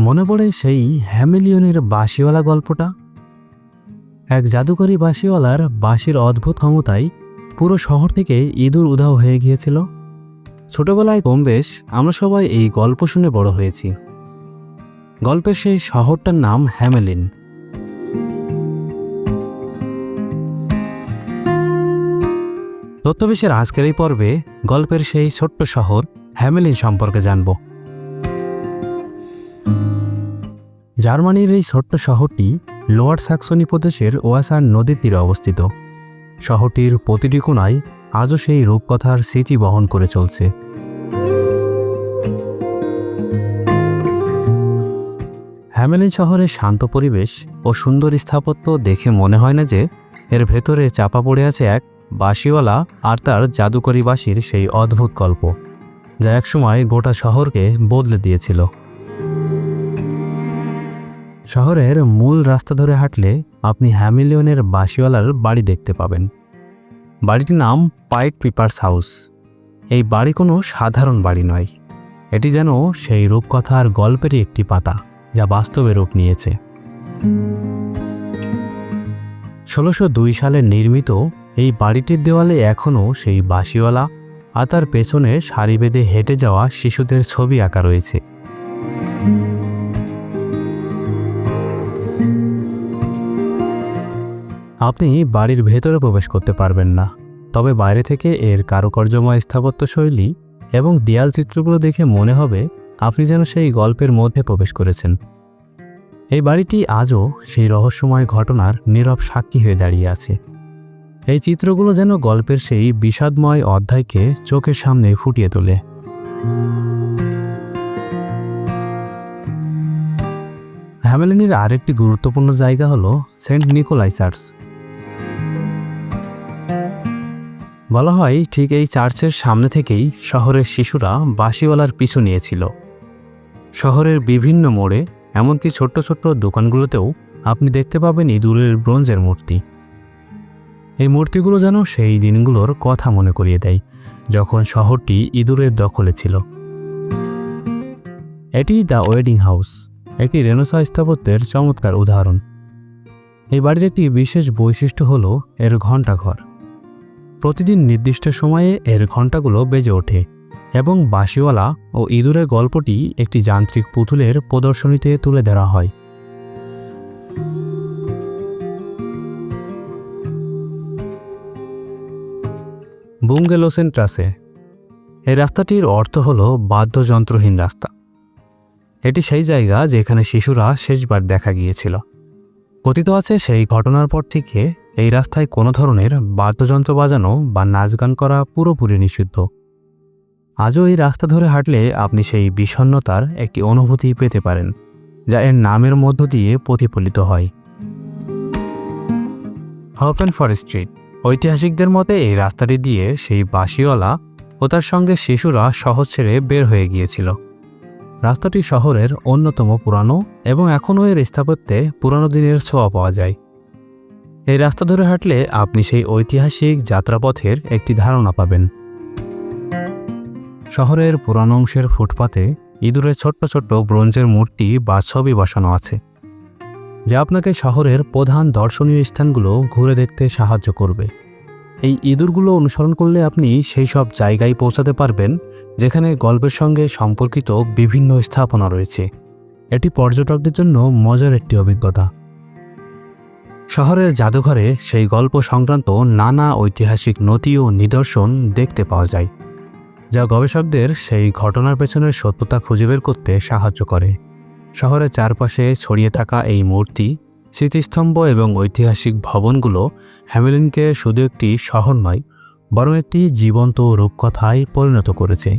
মনে পড়ে সেই হ্যামিলিয়নের বাঁশিওয়ালা গল্পটা? এক জাদুকরী বাঁশিওয়ালার বাঁশির অদ্ভুত ক্ষমতায় পুরো শহর থেকে ইঁদুর উধাও হয়ে গিয়েছিল। ছোটবেলায় কম বেশ আমরা সবাই এই গল্প শুনে বড় হয়েছি। গল্পের সেই শহরটার নাম হ্যামেলিন। তথ্যবিশের আজকের এই পর্বে গল্পের সেই ছোট্ট শহর হ্যামেলিন সম্পর্কে জানব। জার্মানির এই ছোট্ট শহরটি লোয়ার সাক্সনি প্রদেশের ওয়াসার নদীর তীরে অবস্থিত। শহরটির প্রতিটি কোণায় আজও সেই রূপকথার স্মৃতি বহন করে চলছে। হ্যামেলিন শহরের শান্ত পরিবেশ ও সুন্দর স্থাপত্য দেখে মনে হয় না যে এর ভেতরে চাপা পড়ে আছে এক বাঁশিওয়ালা আর তার জাদুকরী বাঁশির সেই অদ্ভুত গল্প, যা একসময় গোটা শহরকে বদলে দিয়েছিল। শহরের মূল রাস্তা ধরে হাঁটলে আপনি হ্যামিলিয়নের বাসিওয়ালার বাড়ি দেখতে পাবেন। বাড়িটির নাম পাইট পিপার্স হাউস। এই বাড়ি কোনো সাধারণ বাড়ি নয়। এটি যেন সেই রূপকথার গল্পেরই একটি পাতা, যা বাস্তবে রূপ নিয়েছে। ষোলোশো দুই সালে নির্মিত এই বাড়িটির দেওয়ালে এখনও সেই বাসিওয়ালা আর তার পেছনে সারি বেঁধে হেঁটে যাওয়া শিশুদের ছবি আঁকা রয়েছে। আপনি বাড়ির ভেতরে প্রবেশ করতে পারবেন না। তবে বাইরে থেকে এর কারুকার্যময় স্থাপত্য শৈলী এবং দেয়াল চিত্রগুলো দেখে মনে হবে আপনি যেন সেই গল্পের মধ্যে প্রবেশ করেছেন। এই বাড়িটি আজও সেই রহস্যময় ঘটনার নীরব সাক্ষী হয়ে দাঁড়িয়ে আছে। এই চিত্রগুলো যেন গল্পের সেই বিষাদময় অধ্যায়কে চোখের সামনে ফুটিয়ে তোলে। হ্যামেলিনের আরেকটি গুরুত্বপূর্ণ জায়গা হলো সেন্ট নিকোলাই চার্চ বলা হয় ঠিক এই চার্চের সামনে থেকেই শহরের শিশুরা বাঁশিওয়ালার পিছু নিয়েছিল। শহরের বিভিন্ন মোড়ে এমনকি ছোট্ট ছোট্ট দোকানগুলোতেও আপনি দেখতে পাবেন ইঁদুরের ব্রোঞ্জের মূর্তি। এই মূর্তিগুলো যেন সেই দিনগুলোর কথা মনে করিয়ে দেয়, যখন শহরটি ইঁদুরের দখলে ছিল। এটি দ্য ওয়েডিং হাউস, একটি রেনোসা স্থাপত্যের চমৎকার উদাহরণ। এই বাড়ির একটি বিশেষ বৈশিষ্ট্য হল এর ঘণ্টাঘর। প্রতিদিন নির্দিষ্ট সময়ে এর ঘণ্টাগুলো বেজে ওঠে এবং বাঁশিওয়ালা ও ইঁদুরের গল্পটি একটি যান্ত্রিক পুতুলের প্রদর্শনীতে তুলে ধরা হয়। বুঙ্গেলোসেন ট্রাসে এই রাস্তাটির অর্থ হল বাদ্যযন্ত্রহীন রাস্তা। এটি সেই জায়গা যেখানে শিশুরা শেষবার দেখা গিয়েছিল। কথিত আছে সেই ঘটনার পর থেকে এই রাস্তায় কোনো ধরনের বাদ্যযন্ত্র বাজানো বা নাচ গান করা পুরোপুরি নিষিদ্ধ। আজও এই রাস্তা ধরে হাঁটলে আপনি সেই বিষণ্ণতার একটি অনুভূতি পেতে পারেন, যা এর নামের মধ্য দিয়ে প্রতিফলিত হয়। হপেন ফর স্ট্রিট ঐতিহাসিকদের মতে এই রাস্তাটি দিয়ে সেই বাঁশিওয়ালা ও তার সঙ্গে শিশুরা শহর ছেড়ে বের হয়ে গিয়েছিল। রাস্তাটি শহরের অন্যতম পুরানো এবং এখনও এর স্থাপত্যে পুরানো দিনের ছোঁয়া পাওয়া যায়। এই রাস্তা ধরে হাঁটলে আপনি সেই ঐতিহাসিক যাত্রাপথের একটি ধারণা পাবেন। শহরের পুরানো অংশের ফুটপাতে ইঁদুরের ছোট্ট ছোট্ট ব্রোঞ্জের মূর্তি বা ছবি বসানো আছে, যা আপনাকে শহরের প্রধান দর্শনীয় স্থানগুলো ঘুরে দেখতে সাহায্য করবে। এই ইঁদুরগুলো অনুসরণ করলে আপনি সেই সব জায়গায় পৌঁছাতে পারবেন, যেখানে গল্পের সঙ্গে সম্পর্কিত বিভিন্ন স্থাপনা রয়েছে। এটি পর্যটকদের জন্য মজার একটি অভিজ্ঞতা। শহরের জাদুঘরে সেই গল্প সংক্রান্ত নানা ঐতিহাসিক নথি ও নিদর্শন দেখতে পাওয়া যায়, যা গবেষকদের সেই ঘটনার পেছনের সত্যতা খুঁজে বের করতে সাহায্য করে। শহরের চারপাশে ছড়িয়ে থাকা এই মূর্তি, স্মৃতিস্তম্ভ এবং ঐতিহাসিক ভবনগুলো হ্যামিলিনকে শুধু একটি শহর নয়, বরং একটি জীবন্ত রূপকথায় পরিণত করেছে।